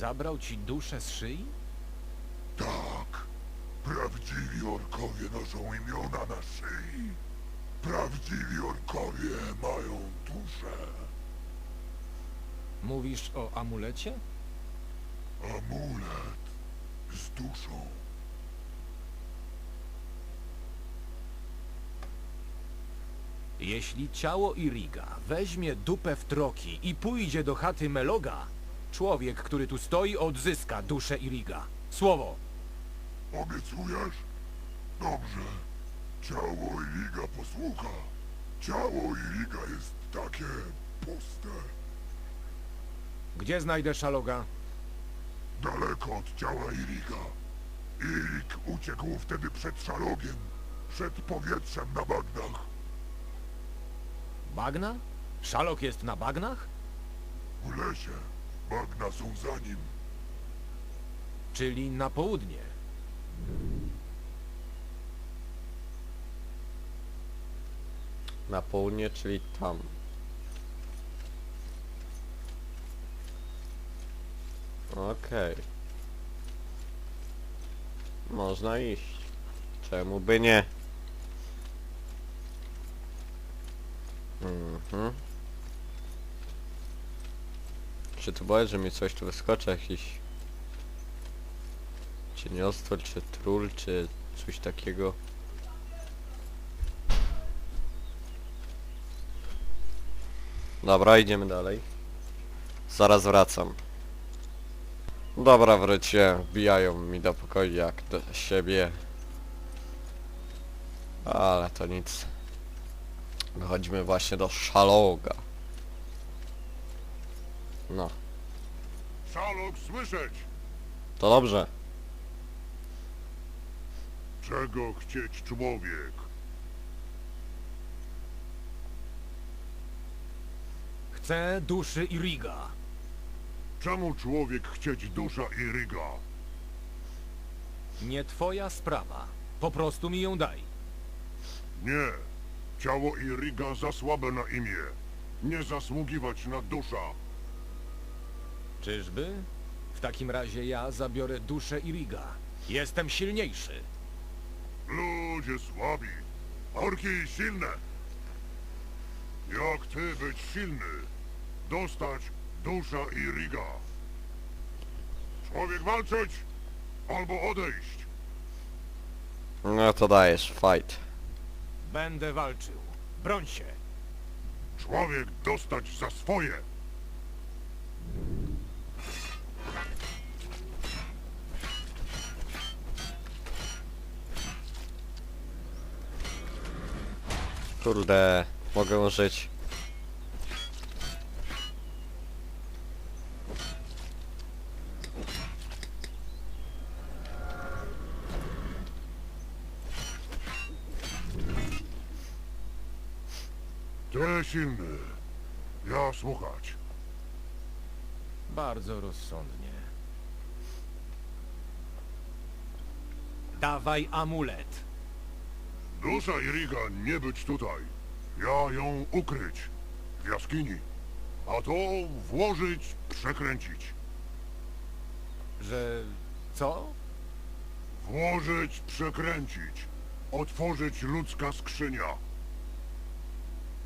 zabrał ci duszę z szyi? Tak. Prawdziwi orkowie noszą imiona na szyi. Prawdziwi orkowie mają duszę. Mówisz o amulecie? Amulet z duszą. Jeśli ciało Iriga weźmie dupę w troki i pójdzie do chaty Meloga, człowiek, który tu stoi, odzyska duszę Iriga. Słowo! Obiecujesz? Dobrze. Ciało Iriga posłucha. Ciało Iriga jest takie puste. Gdzie znajdę Szaloga? Daleko od ciała Iriga. Irig uciekł wtedy przed szalogiem. Przed powietrzem na bagnach. Bagna? Szalok jest na bagnach? W lesie. Bagna są za nim. Czyli na południe. Na południe, czyli tam. Okej. Można iść. Czemu by nie? Mhm. Czy tu boję, że mi coś tu wyskoczy, jakiś cieniostwór, czy troll, czy coś takiego? Dobra, idziemy dalej. Zaraz wracam. Dobra, wróciłem. Wbijają mi do pokoju jak do siebie. Ale to nic. Wychodzimy właśnie do szaloga. No, Szalok słyszeć! to dobrze. Czego chcieć człowiek? Chcę duszy Iriga. Czemu człowiek chcieć dusza Iryga? Nie twoja sprawa. Po prostu mi ją daj. Nie. Ciało Iryga za słabe na imię. Nie zasługiwać na dusza. Czyżby? W takim razie ja zabiorę duszę Iriga. Jestem silniejszy. Ludzie słabi. Orki silne. Jak ty być silny? Dostać dusza Iryga. Człowiek walczyć albo odejść. No to dajesz, fight. Będę walczył. Broń się. Człowiek dostać za swoje. Kurde, mogę użyć. Ty silny. Ja słuchać. Bardzo rozsądnie. Dawaj amulet. Dusza Iriga nie być tutaj. Ja ją ukryć. W jaskini. A to włożyć, przekręcić. Że... co? Włożyć, przekręcić. Otworzyć ludzka skrzynia.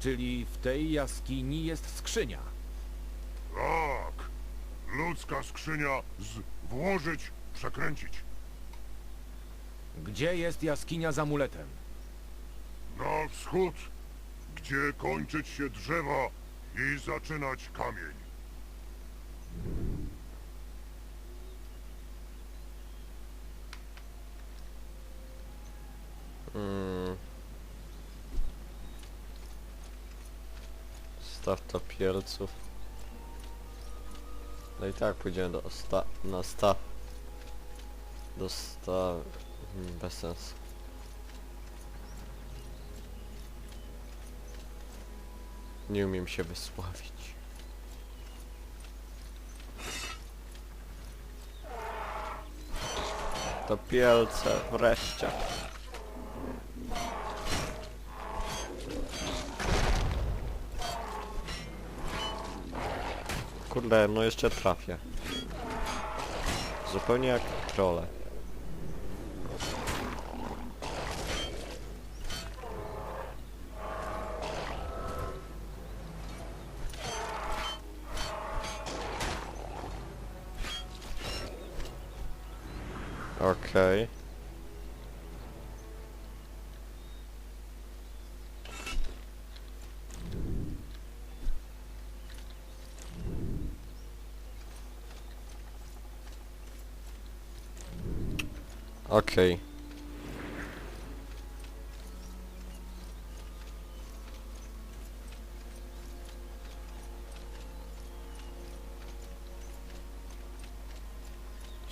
Czyli w tej jaskini jest skrzynia. Tak. Ludzka skrzynia z włożyć, przekręcić. Gdzie jest jaskinia z amuletem? Wschód, gdzie kończyć się drzewa i zaczynać kamień. Mm. Staw topielców. No i tak pójdziemy do sta na staw. Do staw... Hmm, bez sensu. Nie umiem się wysławić. Topielce, wreszcie. Kurde, no jeszcze trafię. Zupełnie jak trole. Okej. Okej.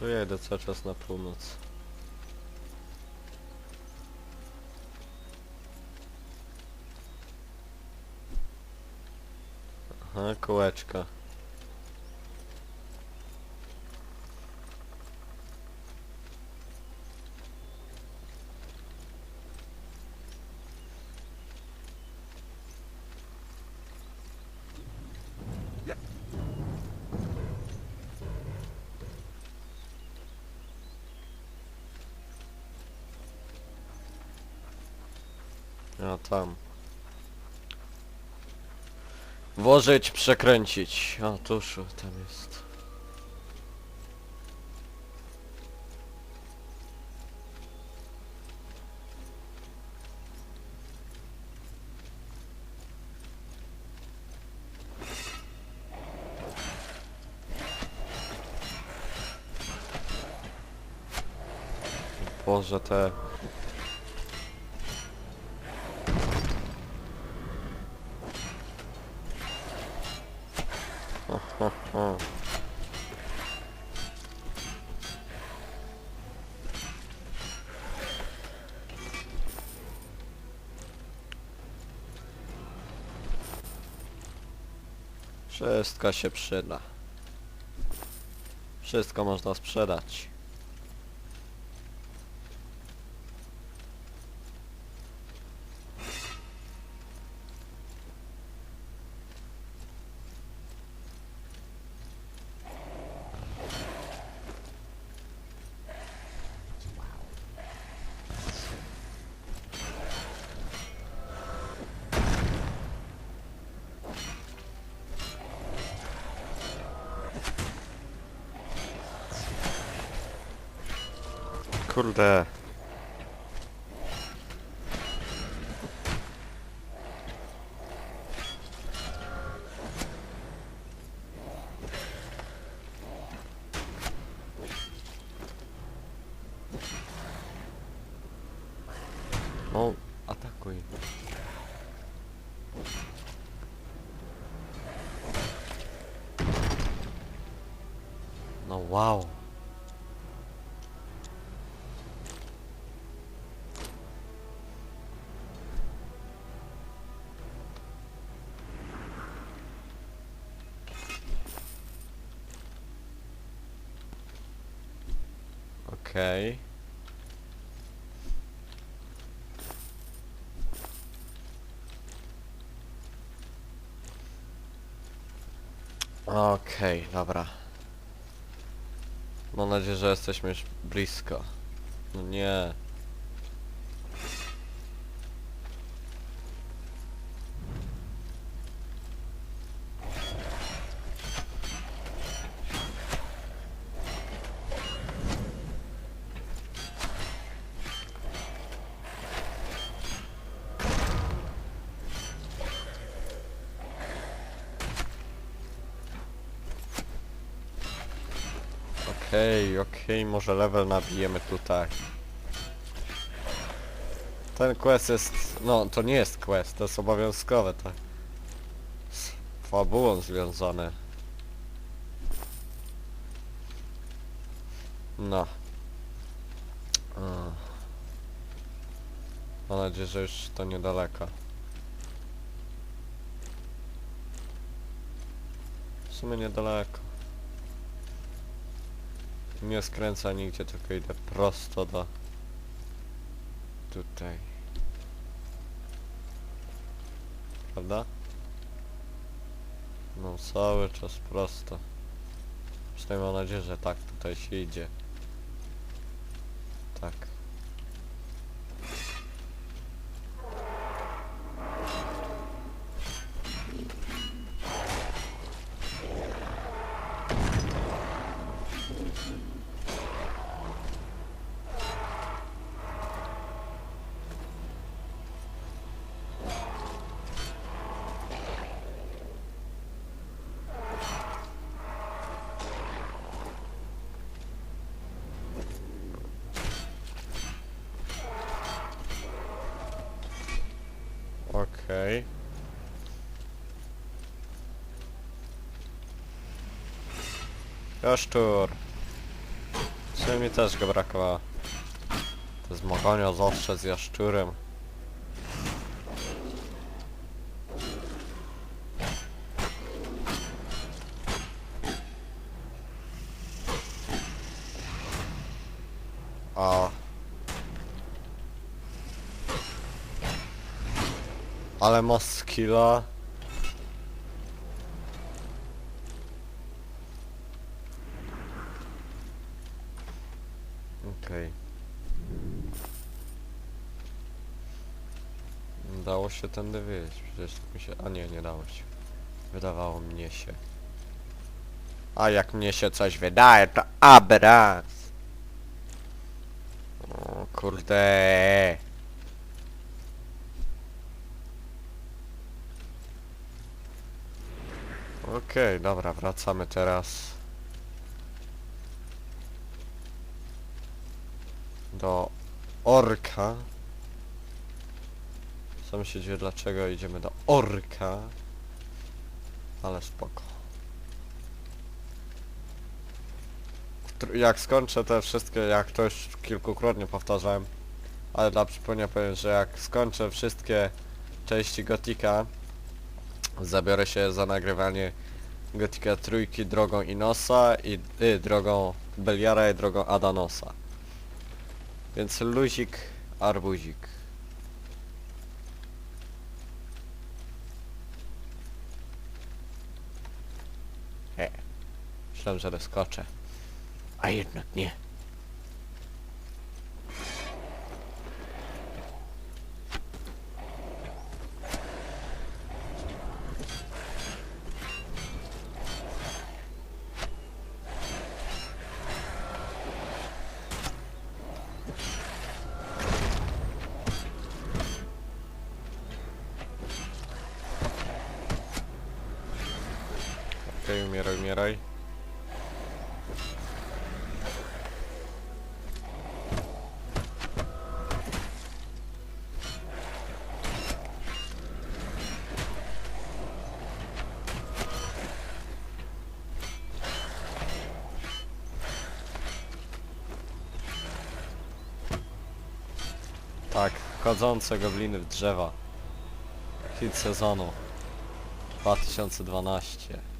Ja jedę cały czas na północ. Aha, kółeczka. A tam. Włożyć, przekręcić. A tuż, tam jest. Boże, te... Wszystko się przyda. Wszystko można sprzedać. Kurde. No, atakuj. No wow. Okej. Okej, dobra. Mam nadzieję, że jesteśmy już blisko. No nie. Okej, okej, może level nabijemy tutaj. Ten quest jest... No, to nie jest quest, to jest obowiązkowe, tak. Z fabułą związane. No. A. Mam nadzieję, że już to niedaleko. W sumie niedaleko. Nie skręca nigdzie, tylko idę prosto do... Tutaj. Prawda? No cały czas prosto. Przynajmniej mam nadzieję, że tak tutaj się idzie. Tak. Okej. Jaszczur. Czy mi też go brakowało. To zmagania zawsze z jaszczurem. A. Ale ma skilla. Okej. Dało się tędy wyjść, przecież tak mi się... A nie, nie dało się. Wydawało mnie się. A jak mnie się coś wydaje, to abraz. O kurde. Okej, dobra, wracamy teraz do Orka. Sam się dziwię dlaczego idziemy do Orka. Ale spoko. Jak skończę te wszystkie, jak to już kilkukrotnie powtarzałem, ale dla przypomnienia powiem, że jak skończę wszystkie części Gotika, zabiorę się za nagrywanie Gotika trójki drogą Inosa i y, drogą Beliara i drogą Adanosa. Więc luzik, arbuzik. E, myślałem, że doskoczę. A jednak nie. Okej, umieraj, umieraj. Tak, chodzące gobliny w drzewa. Hit sezonu 2012.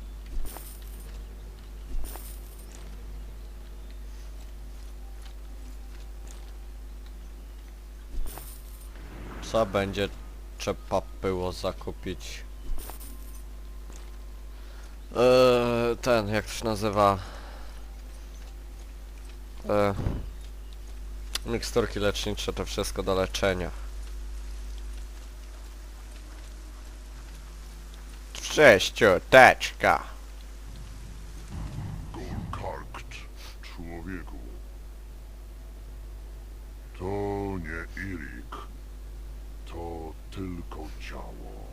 Co będzie trzeba było zakupić? Eee, ten, jak to się nazywa? Eee, miksturki lecznicze, to wszystko do leczenia. Sześciuteczka. Golkarkt, człowieku. To nie Irik. To tylko ciało.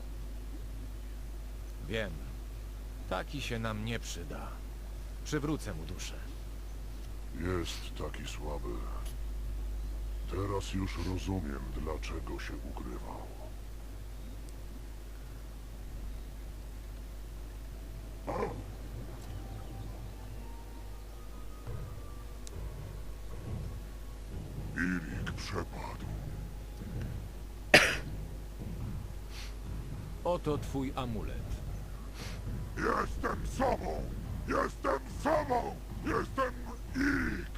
Wiem. Taki się nam nie przyda. Przywrócę mu duszę. Jest taki słaby. Teraz już rozumiem, dlaczego się ukrywał. Irik przepadł. Oto twój amulet. Jestem sobą! Jestem sobą! Jestem Irik!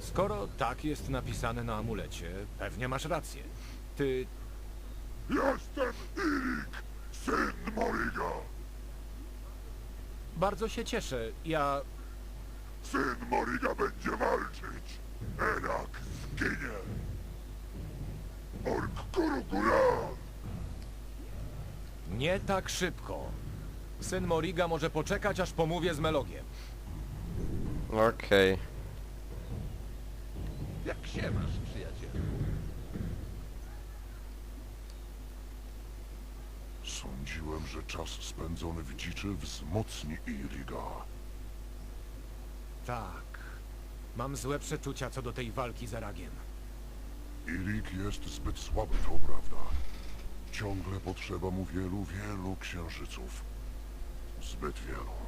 Skoro tak jest napisane na amulecie, pewnie masz rację. Ty... Jestem Irik! Syn Moriga! Bardzo się cieszę. Ja... Syn Moriga będzie walczyć. Enak zginie. Ork Kurukura. Nie tak szybko. Syn Moriga może poczekać, aż pomówię z Melogiem. Okej. Jak się masz, przyjacielu? Sądziłem, że czas spędzony w dziczy wzmocni Iriga. Tak. Mam złe przeczucia co do tej walki z Aragiem. Irig jest zbyt słaby, to prawda. Ciągle potrzeba mu wielu, wielu księżyców. Zbyt wielu.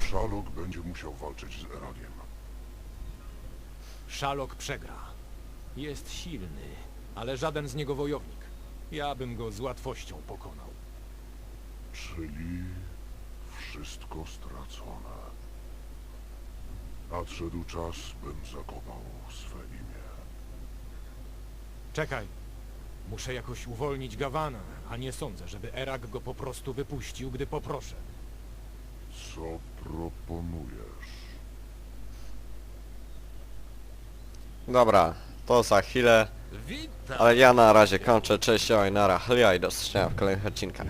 Szalok będzie musiał walczyć z Eragiem. Szalok przegra. Jest silny, ale żaden z niego wojownik. Ja bym go z łatwością pokonał. Czyli wszystko stracone. Nadszedł czas, bym zakopał swe imię. Czekaj. Muszę jakoś uwolnić Gawana, a nie sądzę, żeby Erag go po prostu wypuścił, gdy poproszę. Co proponujesz? Dobra, to za chwilę. Witam! Ale ja na razie kończę. Cześć, oj, nara. Hlia i do zobaczenia w kolejnych odcinkach.